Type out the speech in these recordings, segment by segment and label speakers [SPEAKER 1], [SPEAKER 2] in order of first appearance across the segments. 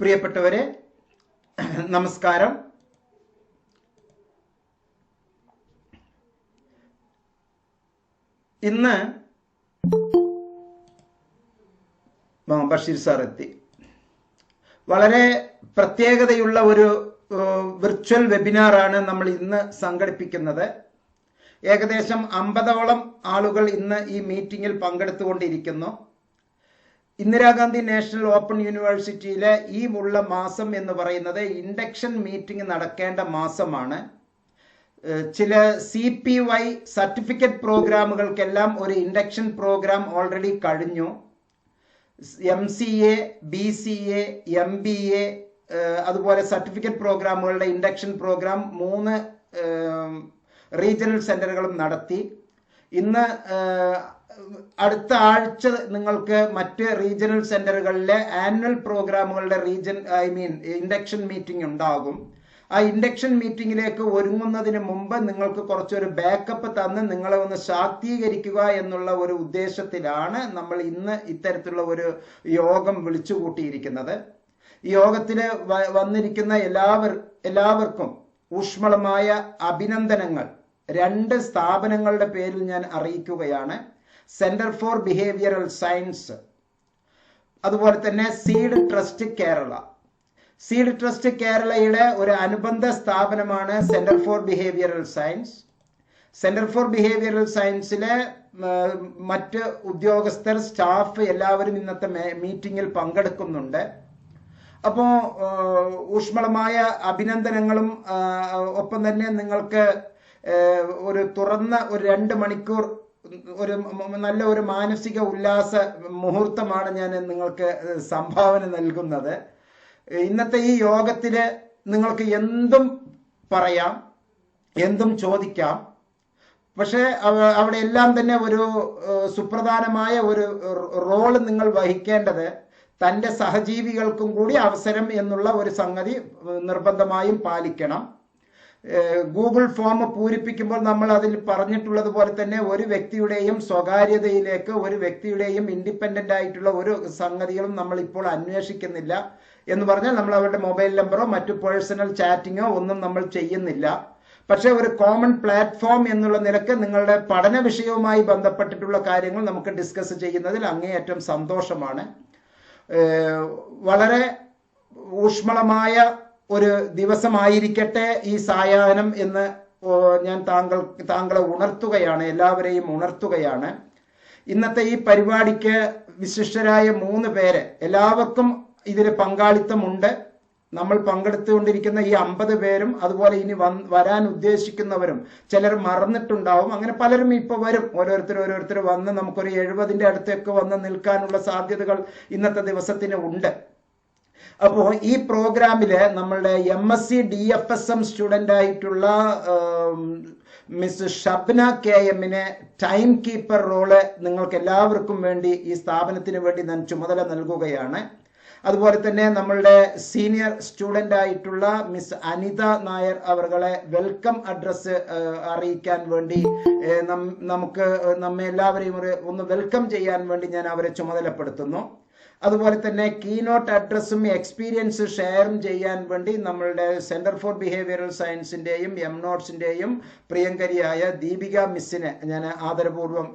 [SPEAKER 1] പ്രിയപ്പെട്ടവരെ നമസ്കാരം. ഇന്ന് ബഷീർ സാർ എത്തി. വളരെ പ്രത്യേകതയുള്ള ഒരു വിർച്വൽ വെബിനാറാണ് നമ്മൾ ഇന്ന് സംഘടിപ്പിക്കുന്നത്. ഏകദേശം അമ്പതോളം ആളുകൾ ഇന്ന് ഈ മീറ്റിംഗിൽ പങ്കെടുത്തുകൊണ്ടിരിക്കുന്നു. ഇന്ദിരാഗാന്ധി നാഷണൽ ഓപ്പൺ യൂണിവേഴ്സിറ്റിയിലെ ഈ ഉള്ള മാസം എന്ന് പറയുന്നത് ഇൻഡക്ഷൻ മീറ്റിംഗ് നടക്കേണ്ട മാസമാണ്. ചില സി പി വൈ സർട്ടിഫിക്കറ്റ് പ്രോഗ്രാമുകൾക്കെല്ലാം ഒരു ഇൻഡക്ഷൻ പ്രോഗ്രാം ഓൾറെഡി കഴിഞ്ഞു. M C A B C A M B A അതുപോലെ സർട്ടിഫിക്കറ്റ് പ്രോഗ്രാമുകളുടെ ഇൻഡക്ഷൻ പ്രോഗ്രാം മൂന്ന് റീജിയണൽ സെന്ററുകളും നടത്തി. ഇന്ന് അടുത്ത ആഴ്ച നിങ്ങൾക്ക് മറ്റ് റീജിയണൽ സെന്ററുകളിലെ ആനുവൽ പ്രോഗ്രാമുകളുടെ region I mean induction meeting ഉണ്ടാകും. ആ ഇൻഡക്ഷൻ മീറ്റിംഗിലേക്ക് ഒരുങ്ങുന്നതിന് മുമ്പ് നിങ്ങൾക്ക് കുറച്ചൊരു ബാക്കപ്പ് തന്ന് നിങ്ങളെ ഒന്ന് ശാക്തീകരിക്കുക എന്നുള്ള ഒരു ഉദ്ദേശത്തിലാണ് നമ്മൾ ഇന്ന് ഇത്തരത്തിലുള്ള ഒരു യോഗം വിളിച്ചു കൂട്ടിയിരിക്കുന്നത് യോഗത്തിൽ വന്നിരിക്കുന്ന എല്ലാവർ എല്ലാവർക്കും ഊഷ്മളമായ അഭിനന്ദനങ്ങൾ. രണ്ട് സ്ഥാപനങ്ങളുടെ പേരിൽ ഞാൻ അറിയിക്കുകയാണ്. സെന്റർ ഫോർ ബിഹേവിയറൽ സയൻസ് അതുപോലെ തന്നെ seed trust Kerala seed trust കേരളയുടെ ഒരു അനുബന്ധ സ്ഥാപനമാണ് centre for behavioural science centre for behavioural സയൻസിലെ മറ്റ് ഉദ്യോഗസ്ഥർ സ്റ്റാഫ് എല്ലാവരും ഇന്നത്തെ മീറ്റിംഗിൽ പങ്കെടുക്കുന്നുണ്ട്. അപ്പോൾ ഊഷ്മളമായ അഭിനന്ദനങ്ങളും ഒപ്പം തന്നെ നിങ്ങൾക്ക് ഒരു തുറന്ന ഒരു രണ്ട് മണിക്കൂർ ഒരു നല്ല ഒരു മാനസിക ഉല്ലാസ മുഹൂർത്തമാണ് ഞാൻ നിങ്ങൾക്ക് സംഭാവന നൽകുന്നത്. ഇന്നത്തെ ഈ യോഗത്തിൽ നിങ്ങൾക്ക് എന്തും പറയാം എന്തും ചോദിക്കാം. പക്ഷേ അവ- അവിടെ എല്ലാം തന്നെ ഒരു സുപ്രധാനമായ ഒരു റോൾ നിങ്ങൾ വഹിക്കേണ്ടത് തന്റെ സഹജീവികൾക്കും കൂടി അവസരം എന്നുള്ള ഒരു സംഗതി നിർബന്ധമായും പാലിക്കണം. ഗൂഗിൾ ഫോം പൂരിപ്പിക്കുമ്പോൾ നമ്മൾ അതിൽ പറഞ്ഞിട്ടുള്ളത് പോലെ തന്നെ ഒരു വ്യക്തിയുടെയും സ്വകാര്യതയിലേക്ക് ഒരു വ്യക്തിയുടെയും ഇൻഡിപെൻഡന്റ് ആയിട്ടുള്ള ഒരു സംഗതികളും നമ്മൾ ഇപ്പോൾ അന്വേഷിക്കുന്നില്ല എന്ന് പറഞ്ഞാൽ നമ്മൾ അവരുടെ മൊബൈൽ നമ്പറോ മറ്റു പേഴ്സണൽ ചാറ്റിങ്ങോ ഒന്നും നമ്മൾ ചെയ്യുന്നില്ല. പക്ഷെ ഒരു കോമൺ പ്ലാറ്റ്ഫോം എന്നുള്ള നിലയ്ക്ക് നിങ്ങളുടെ പഠന വിഷയവുമായി ബന്ധപ്പെട്ടിട്ടുള്ള കാര്യങ്ങൾ നമുക്ക് ഡിസ്കസ് ചെയ്യുന്നതിൽ അങ്ങേയറ്റം സന്തോഷമാണ്. വളരെ ഊഷ്മളമായ ഒരു ദിവസമായിരിക്കട്ടെ ഈ സായാഹ്നം എന്ന് ഞാൻ താങ്കൾ താങ്കളെ ഉണർത്തുകയാണ് എല്ലാവരെയും ഉണർത്തുകയാണ്. ഇന്നത്തെ ഈ പരിപാടിക്ക് വിശിഷ്ടരായ മൂന്ന് പേരെ എല്ലാവർക്കും ഇതിൽ പങ്കാളിത്തമുണ്ട്. നമ്മൾ പങ്കെടുത്തുകൊണ്ടിരിക്കുന്ന ഈ അമ്പത് പേരും അതുപോലെ ഇനി വരാൻ ഉദ്ദേശിക്കുന്നവരും ചിലർ മറന്നിട്ടുണ്ടാവും. അങ്ങനെ പലരും ഇപ്പൊ വരും. ഓരോരുത്തർ ഓരോരുത്തർ വന്ന് നമുക്കൊരു എഴുപതിന്റെ അടുത്തേക്ക് വന്ന് നിൽക്കാനുള്ള സാധ്യതകൾ ഇന്നത്തെ ദിവസത്തിന് ഉണ്ട്. അപ്പോൾ ഈ പ്രോഗ്രാമിൽ നമ്മളുടെ M S C D F S M student ആയിട്ടുള്ള മിസ് ഷബ്ന കെ എമ്മിനെ ടൈം കീപ്പർ റോൾ നിങ്ങൾക്ക് എല്ലാവർക്കും വേണ്ടി ഈ സ്ഥാപനത്തിന് വേണ്ടി ഞാൻ ചുമതല നൽകുകയാണ്. അതുപോലെ തന്നെ നമ്മളുടെ സീനിയർ സ്റ്റുഡന്റ് ആയിട്ടുള്ള മിസ് അനിത നായർ അവരുടെ വെൽക്കം അഡ്രസ്സ് അറിയിക്കാൻ വേണ്ടി നമുക്ക് നമ്മെ എല്ലാവരെയും ഒന്ന് വെൽക്കം ചെയ്യാൻ വേണ്ടി ഞാൻ അവരെ ചുമതലപ്പെടുത്തുന്നു. അതുപോലെ തന്നെ കീനോട്ട് അഡ്രസ്സും എക്സ്പീരിയൻസ് ഷെയറും ചെയ്യാൻ വേണ്ടി നമ്മളുടെ സെന്റർ ഫോർ ബിഹേവിയറൽ സയൻസിന്റെയും എം നോട്ട്സിന്റെയും പ്രിയങ്കരിയായ ദീപിക മിസ്സിനെ ഞാൻ ആദരപൂർവം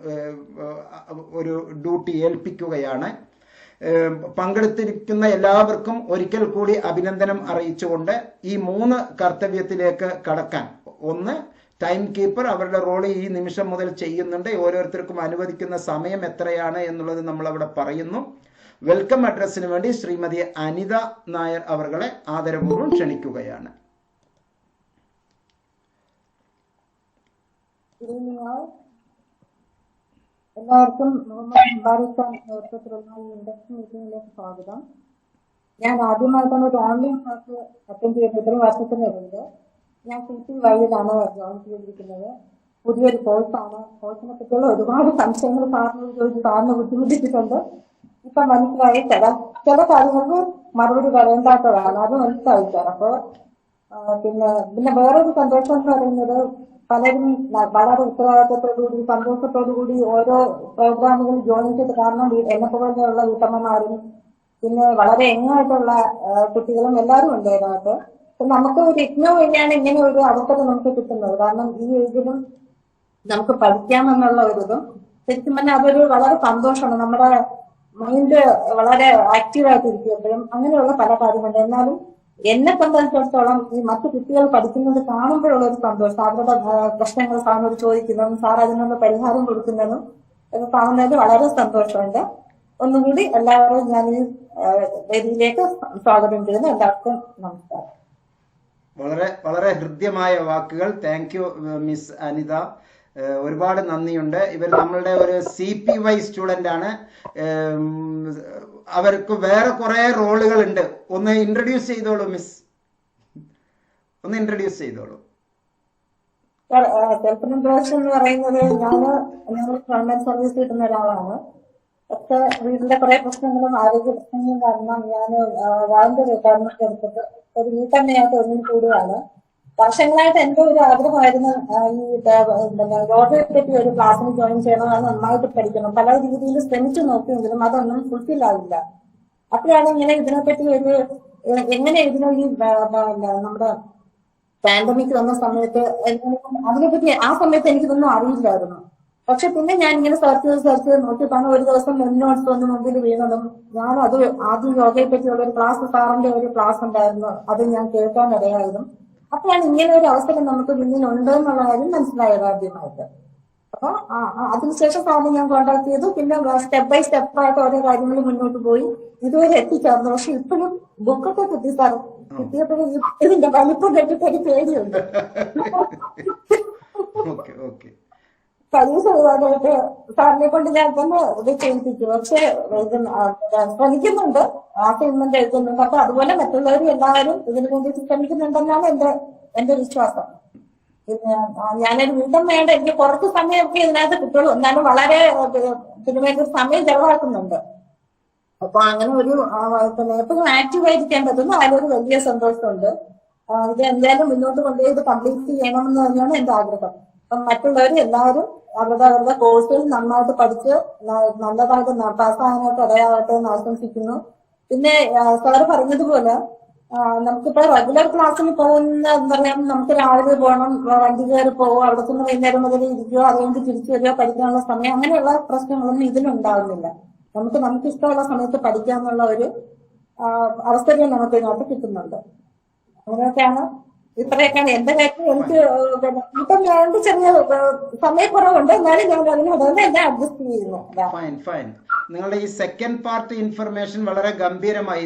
[SPEAKER 1] ഒരു ഡ്യൂട്ടി ഏൽപ്പിക്കുകയാണ്. പങ്കെടുത്തിരിക്കുന്ന എല്ലാവർക്കും ഒരിക്കൽ കൂടി അഭിനന്ദനം അറിയിച്ചുകൊണ്ട് ഈ മൂന്ന് കർത്തവ്യത്തിലേക്ക് കടക്കാൻ. ഒന്ന് ടൈം കീപ്പർ അവരുടെ റോൾ ഈ നിമിഷം മുതൽ ചെയ്യുന്നുണ്ട്. ഓരോരുത്തർക്കും അനുവദിക്കുന്ന സമയം എത്രയാണ് എന്നുള്ളത് നമ്മൾ അവിടെ പറയുന്നു. വെൽക്കം അഡ്രസ്സിന് വേണ്ടി ശ്രീമതി അനിത നായർ അവരെ ആദരപൂർവം ക്ഷണിക്കുകയാണ്.
[SPEAKER 2] സ്വാഗതം. ഞാൻ ആദ്യമായിട്ടാണ് ഒരു ഓൺലൈൻ ക്ലാസ് അറ്റൻഡ് ചെയ്യുന്നത് ഇത്രയും വരുന്നത് ഞാൻ സി ടി വൈയിലാണ് ജോയിൻ ചെയ്തിരിക്കുന്നത്. പുതിയൊരു കോഴ്സാണ്. കോഴ്സിനെ പറ്റിയുള്ള ഒരുപാട് സംശയങ്ങൾ സാറിനോട് ചോദിച്ച് സാറിന് ബുദ്ധിമുട്ടിച്ചിട്ടുണ്ട്. ഇപ്പൊ മനസ്സിലായി. ചില ചില കാര്യങ്ങൾക്ക് മറുപടി പറയേണ്ടാത്തതാണ്. അത് മനസ്സിലായി സാർ അപ്പൊ പിന്നെ പിന്നെ വേറൊരു സന്തോഷം എന്ന് പറയുന്നത് പലരും വളരെ ഉത്തരവാദിത്തത്തോടുകൂടി സന്തോഷത്തോടുകൂടി ഓരോ പ്രോഗ്രാമുകൾ ജോയിൻ ചെയ്ത് കാരണം എന്നെ പോലെയുള്ള വീട്ടമ്മമാരും പിന്നെ വളരെ എങ്ങായിട്ടുള്ള കുട്ടികളും എല്ലാവരും ഉണ്ട് അതിനകത്ത് നമുക്ക് ഒരു ഇഗ്നോ വഴിയാണ് ഇങ്ങനെ ഒരു അവസരം നമുക്ക് കിട്ടുന്നത്. കാരണം ഈ ഏജിലും നമുക്ക് പഠിക്കാമെന്നുള്ള ഒരു ഇതും ശരിക്കും പറഞ്ഞാൽ അതൊരു വളരെ സന്തോഷമാണ്. നമ്മുടെ മൈൻഡ് വളരെ ആക്റ്റീവായിട്ട് ഇരിക്കും എപ്പോഴും അങ്ങനെയുള്ള പല കാര്യങ്ങളുണ്ട്. എന്നാലും എന്നെ സംബന്ധിച്ചിടത്തോളം ഈ മറ്റു കുട്ടികൾ പഠിക്കുന്നത് കാണുമ്പോഴുള്ള ഒരു സന്തോഷം അവരുടെ പ്രശ്നങ്ങൾ സാറിനോട് ചോദിക്കുന്നതും സാർ അതിനൊന്ന് പരിഹാരം കൊടുക്കുന്നതും ഒക്കെ കാണുന്നതിൽ വളരെ സന്തോഷമുണ്ട്. ഒന്നുകൂടി എല്ലാവരും ഞാൻ ഈ വേദിയിലേക്ക് സ്വാഗതം ചെയ്യുന്നു. എല്ലാവർക്കും നമസ്കാരം.
[SPEAKER 1] വളരെ വളരെ ഹൃദ്യമായ വാക്കുകൾ. Thank you miss Anitha. ഒരുപാട് നന്ദിയുണ്ട്. ഇവർ നമ്മളുടെ ഒരു സി പി വൈ സ്റ്റുഡന്റ് ആണ്. അവർക്ക് വേറെ കുറെ റോളുകൾ ഉണ്ട് ഒന്ന് ഇൻട്രൊഡ്യൂസ് ചെയ്തോളൂ മിസ് ഒന്ന് ഇൻട്രൊഡ്യൂസ് ചെയ്തോളൂ.
[SPEAKER 2] സെൽഫ് ഇൻട്രോഡക്ഷൻ എന്ന് പറയുന്നത് ഗവൺമെന്റ് സർവീസ് കിട്ടുന്ന ഒരാളാണ്. പക്ഷെ വീട്ടിലെ കുറെ പ്രശ്നങ്ങളും ആരോഗ്യ പ്രശ്നങ്ങളും കാരണം ഞാൻ വാളണ്ടിയർ റിട്ടയർമെന്റ് എടുത്തിട്ട് ഒരു വീട്ടമ്മയായിട്ട് ഒന്നും കൂടുകയാണ് വർഷങ്ങളായിട്ട് എന്റെ ഒരു ആഗ്രഹമായിരുന്നു ഈ ലോട്ടറി പറ്റി ഒരു ക്ലാസ്സിന് ജോയിൻ ചെയ്യണം അത് നന്നായിട്ട് പഠിക്കണം. പല രീതിയിൽ ശ്രമിച്ചു നോക്കിയെങ്കിലും അതൊന്നും ഫുൾഫിൽ ആവില്ല. അപ്പോഴാണ് ഇങ്ങനെ ഇതിനെപ്പറ്റി ഒരു എങ്ങനെ ഇതിനെ ഈ നമ്മുടെ പാൻഡമിക് വന്ന സമയത്ത് അതിനെപ്പറ്റി ആ സമയത്ത് എനിക്കിതൊന്നും അറിയില്ലായിരുന്നു. പക്ഷെ പിന്നെ ഞാൻ ഇങ്ങനെ സെർച്ച് ചെയ്ത് സെർച്ച് ചെയ്ത് നോക്കിയപ്പോൾ ഒരു ദിവസം മുന്നോട്ട് ഒന്ന് മുമ്പിൽ വീണതും ഞാൻ അത് ആദ്യം യോഗയെ പറ്റിയുള്ള ഒരു ക്ലാസ് സാറിന്റെ ഒരു ക്ലാസ് ഉണ്ടായിരുന്നു. അത് ഞാൻ കേൾക്കാൻ ഇടയായതും അപ്പോഴാണ് ഇങ്ങനെ ഒരു അവസരം നമുക്ക് മുന്നിൽ ഉണ്ട് എന്നുള്ള കാര്യം മനസ്സിലായത് ആദ്യമായിട്ട്. അപ്പൊ അതിനുശേഷം സാറിന് ഞാൻ കോണ്ടാക്ട് ചെയ്തു. പിന്നെ സ്റ്റെപ്പ് ബൈ സ്റ്റെപ്പ് ആയിട്ട് ഓരോ കാര്യങ്ങൾ മുന്നോട്ട് പോയി. ഇതുവരെ എത്തിച്ചേർന്നു. പക്ഷെ ഇപ്പോഴും ബുക്കൊക്കെ കിട്ടി സാർ കിട്ടിയപ്പോഴും ഇതിന്റെ വലിപ്പം കണ്ടിട്ട് ഒരു പേടിയുണ്ട്.
[SPEAKER 1] ഓക്കെ ഓക്കെ
[SPEAKER 2] പരീക്ഷ എഴുതാനായിട്ട് സാറിനെ കൊണ്ട് ഞാൻ തന്നെ ഇത് ചെയ്യിപ്പിച്ചു പക്ഷെ ശ്രമിക്കുന്നുണ്ട്. ആ, ട്രീറ്റ്മെന്റ് എഴുതുന്നുണ്ട് അപ്പൊ അതുപോലെ മറ്റുള്ളവരും എല്ലാവരും ഇതിനു വേണ്ടി ശ്രമിക്കുന്നുണ്ടെന്നാണ് എന്റെ എന്റെ വിശ്വാസം. പിന്നെ ഞാനൊരു വേണ്ട എനിക്ക് കുറച്ച് സമയമൊക്കെ ഇതിനകത്ത് കിട്ടുള്ളൂ. എന്നാലും വളരെ ഏഹ്, ഇതിനു വേണ്ടി സമയം ചെലവാക്കുന്നുണ്ട്. അപ്പൊ അങ്ങനെ ഒരു പിന്നെ എപ്പോഴും ആക്റ്റീവ് ആയിരിക്കേണ്ടതെന്ന് അതിലൊരു വലിയ സന്തോഷമുണ്ട്. ഇത് എന്തായാലും മുന്നോട്ട് കൊണ്ടുപോയി ഇത് കംപ്ലീറ്റ് ചെയ്യണമെന്ന് തന്നെയാണ് എന്റെ ആഗ്രഹം. അപ്പം മറ്റുള്ളവർ എല്ലാവരും അവരുടെ അവരുടെ കോഴ്സുകൾ നന്നായിട്ട് പഠിച്ച് നല്ലതായിട്ട് പാസ്സാകാനായിട്ട് ഇടയാകട്ടെ എന്ന് ആശംസിക്കുന്നു. പിന്നെ സാറ് പറഞ്ഞതുപോലെ നമുക്കിപ്പോ റെഗുലർ ക്ലാസ്സിൽ പോകുന്ന എന്താ പറയാ നമുക്ക് രാവിലെ പോകണം വണ്ടി കയറി പോകും അവിടെ നിന്ന് വൈകുന്നേരം മുതൽ ഇരിക്കുകയോ അതുകൊണ്ട് തിരിച്ചു വരികയോ പഠിക്കാനുള്ള സമയം അങ്ങനെയുള്ള പ്രശ്നങ്ങളൊന്നും ഇതിലുണ്ടാകുന്നില്ല നമുക്ക് നമുക്ക് ഇഷ്ടമുള്ള സമയത്ത് പഠിക്കാന്നുള്ള ഒരു അവസരം നമുക്ക് ഇതിനകത്ത് കിട്ടുന്നുണ്ട്. അങ്ങനെയൊക്കെയാണ് ഇത്രയൊക്കെയാണ് എന്റെ കാര്യത്തിൽ എനിക്ക് ഇപ്പം ഞാൻ ചെറിയ സമയക്കുറവുണ്ട്. എന്നാലും ഞാൻ അതിനെ അഡ്ജസ്റ്റ് ചെയ്യുന്നു.
[SPEAKER 1] ഫൈൻ ഫൈൻ നിങ്ങളുടെ ഈ സെക്കൻഡ് പാർട്ട് ഇൻഫർമേഷൻ വളരെ ഗംഭീരമായി.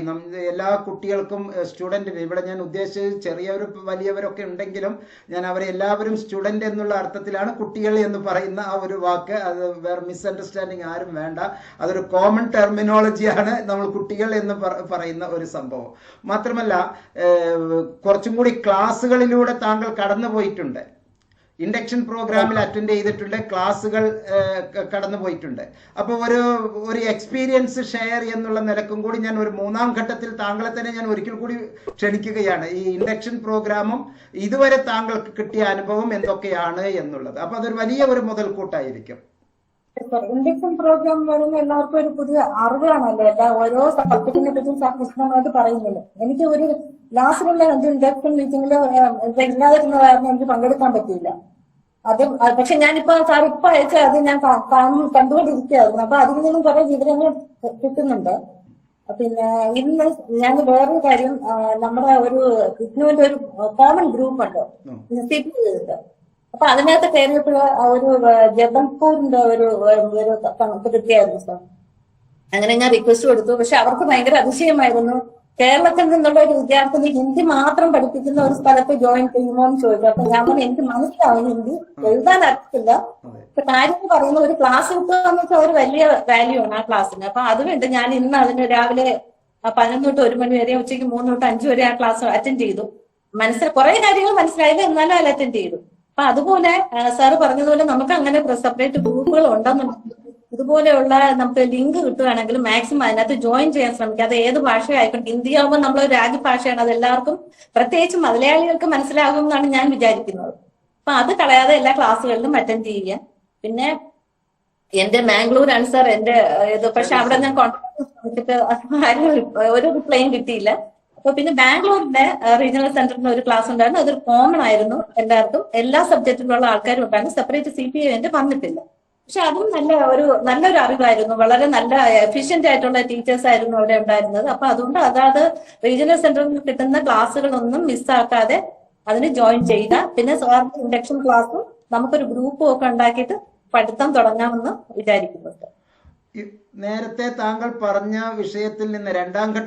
[SPEAKER 1] എല്ലാ കുട്ടികൾക്കും സ്റ്റുഡന്റിന് ഇവിടെ ഞാൻ ഉദ്ദേശിച്ചത് ചെറിയവരും വലിയവരൊക്കെ ഉണ്ടെങ്കിലും ഞാൻ അവരെ എല്ലാവരും സ്റ്റുഡന്റ് എന്നുള്ള അർത്ഥത്തിലാണ് കുട്ടികൾ എന്ന് പറയുന്ന ആ ഒരു വാക്ക്. അത് വേറെ മിസ്അണ്ടർസ്റ്റാൻഡിങ് ആരും വേണ്ട. അതൊരു കോമൺ ടെർമിനോളജിയാണ് നമ്മൾ കുട്ടികൾ എന്ന് പറയുന്ന ഒരു സംഭവം. മാത്രമല്ല കുറച്ചും കൂടി ക്ലാസ്സുകളിലൂടെ താങ്കൾ കടന്നു പോയിട്ടുണ്ട് ഇൻഡക്ഷൻ പ്രോഗ്രാമിൽ അറ്റൻഡ് ചെയ്തിട്ടുണ്ട്. ക്ലാസ്സുകൾ കടന്നു പോയിട്ടുണ്ട് അപ്പോൾ ഒരു ഒരു എക്സ്പീരിയൻസ് ഷെയർ എന്നുള്ള നിലക്കും കൂടി ഞാൻ ഒരു മൂന്നാം ഘട്ടത്തിൽ താങ്കളെ തന്നെ ഞാൻ ഒരിക്കൽ കൂടി ക്ഷണിക്കുകയാണ്. ഈ ഇൻഡക്ഷൻ പ്രോഗ്രാമും ഇതുവരെ താങ്കൾക്ക് കിട്ടിയ അനുഭവം എന്തൊക്കെയാണ് എന്നുള്ളത്. അപ്പോൾ അതൊരു വലിയ ഒരു മുതൽക്കൂട്ടായിരിക്കും.
[SPEAKER 2] ഇൻഡക്ഷൻ പ്രോഗ്രാം വരുന്ന എല്ലാവർക്കും ഒരു പുതിയ അറിവാണല്ലോ? എല്ലാ ഓരോ സബ്ജക്റ്റിനെ പറ്റിയും സാർ വിശദമായിട്ട് പറയുന്നില്ല എനിക്ക് ഒരു ലാസ്റ്റിലുള്ള ഇൻഡക്ഷൻ മീറ്റിംഗിൽ ഇല്ലാതിരുന്ന കാരണം എനിക്ക് പങ്കെടുക്കാൻ പറ്റിയില്ല. അത് പക്ഷെ ഞാനിപ്പോ സാർ ഇപ്പൊ അയച്ച അത് ഞാൻ കണ്ടുകൊണ്ടിരിക്കുകയായിരുന്നു. അപ്പൊ അതിൽ നിന്നും കുറെ വിവരങ്ങൾ കിട്ടുന്നുണ്ട്. പിന്നെ ഇന്ന് ഞാൻ വേറൊരു കാര്യം നമ്മുടെ ഒരു ഇഗ്നോന്റെ ഒരു കോമൺ ഗ്രൂപ്പ് ഉണ്ട്?
[SPEAKER 1] ഉം.
[SPEAKER 2] അപ്പൊ അതിനകത്ത് കയറിയപ്പോൾ ഒരു ജബൽപൂരിന്റെ ഒരു ഒരു സാർ. അങ്ങനെ ഞാൻ റിക്വസ്റ്റ് കൊടുത്തു. പക്ഷെ അവർക്ക് ഭയങ്കര അതിശയമായിരുന്നു. കേരളത്തിൽ നിന്നുള്ള ഒരു വിദ്യാർത്ഥിനി ഹിന്ദി മാത്രം പഠിപ്പിക്കുന്ന ഒരു സ്ഥലത്ത് ജോയിൻ ചെയ്യുമോ എന്ന് ചോദിച്ചു. അപ്പൊ ഞാൻ പറഞ്ഞു എനിക്ക് മനസ്സിലാവും ഹിന്ദി. എഴുതാൻ അറിയത്തില്ല. കാര്യം പറയുന്ന ഒരു ക്ലാസ് കിട്ടുക എന്ന് വെച്ചാൽ ഒരു വലിയ വാല്യൂ ആണ് ആ ക്ലാസ്സിന് അപ്പൊ അതുകൊണ്ട് ഞാൻ ഇന്ന് അതിന് രാവിലെ പതിനൊന്ന് തൊട്ട് ഒരു മണി വരെ ഉച്ചയ്ക്ക് മൂന്ന് തൊട്ട് അഞ്ചു വരെ ആ ക്ലാസ് അറ്റൻഡ് ചെയ്തു. മനസ്സിൽ കുറെ കാര്യങ്ങൾ മനസ്സിലായില്ല എന്നാലും അതിൽ അറ്റൻഡ് ചെയ്തു. അപ്പൊ അതുപോലെ സാറ് പറഞ്ഞതുപോലെ നമുക്ക് അങ്ങനെ സെപ്പറേറ്റ് ഗ്രൂപ്പുകൾ ഉണ്ടെന്നുണ്ടെങ്കിൽ ഇതുപോലെയുള്ള നമുക്ക് ലിങ്ക് കിട്ടുകയാണെങ്കിൽ മാക്സിമം അതിനകത്ത് ജോയിൻ ചെയ്യാൻ ശ്രമിക്കുക. അത് ഏത് ഭാഷയായിക്കോട്ടെ. ഹിന്ദി ആകുമ്പോൾ നമ്മൾ രാജ്യഭാഷയാണ് അത് എല്ലാവർക്കും പ്രത്യേകിച്ച് മലയാളികൾക്ക് മനസ്സിലാകും എന്നാണ് ഞാൻ വിചാരിക്കുന്നത്. അപ്പൊ അത് കളയാതെ എല്ലാ ക്ലാസ്സുകളിലും അറ്റൻഡ് ചെയ്യുക. പിന്നെ എന്റെ മാംഗ്ലൂരാണ് സാർ എന്റെ ഇത് പക്ഷെ അവിടെ ഞാൻ കോൺടാക്ട് ഒരു റിപ്ലൈയും കിട്ടിയില്ല. അപ്പൊ പിന്നെ ബാംഗ്ലൂരിന്റെ റീജിയണൽ സെന്ററിന് ഒരു ക്ലാസ് ഉണ്ടായിരുന്നു. അതൊരു കോമൺ ആയിരുന്നു എല്ലാവർക്കും എല്ലാ സബ്ജക്റ്റിലുള്ള ആൾക്കാരും ഉണ്ടായിരുന്നു. സെപ്പറേറ്റ് സി പി എന്റെ വന്നിട്ടില്ല. പക്ഷെ അതും നല്ല ഒരു നല്ലൊരു അറിവായിരുന്നു. വളരെ നല്ല എഫിഷ്യന്റ് ആയിട്ടുള്ള ടീച്ചേഴ്സ് ആയിരുന്നു അവിടെ ഉണ്ടായിരുന്നത്. അപ്പൊ അതുകൊണ്ട് അതാത് റീജിയണൽ സെന്ററിൽ കിട്ടുന്ന ക്ലാസ്സുകളൊന്നും മിസ്സാക്കാതെ അതിന് ജോയിൻ ചെയ്യുക പിന്നെ സാറിന്റെ ഇൻഡക്ഷൻ ക്ലാസ്സും നമുക്കൊരു ഗ്രൂപ്പും ഒക്കെ ഉണ്ടാക്കിയിട്ട് പഠിത്തം തുടങ്ങാമെന്ന് വിചാരിക്കുന്നുണ്ട്
[SPEAKER 1] നേരത്തെ താങ്കൾ പറഞ്ഞ വിഷയത്തിൽ നിന്ന് രണ്ടാം ഘട്ട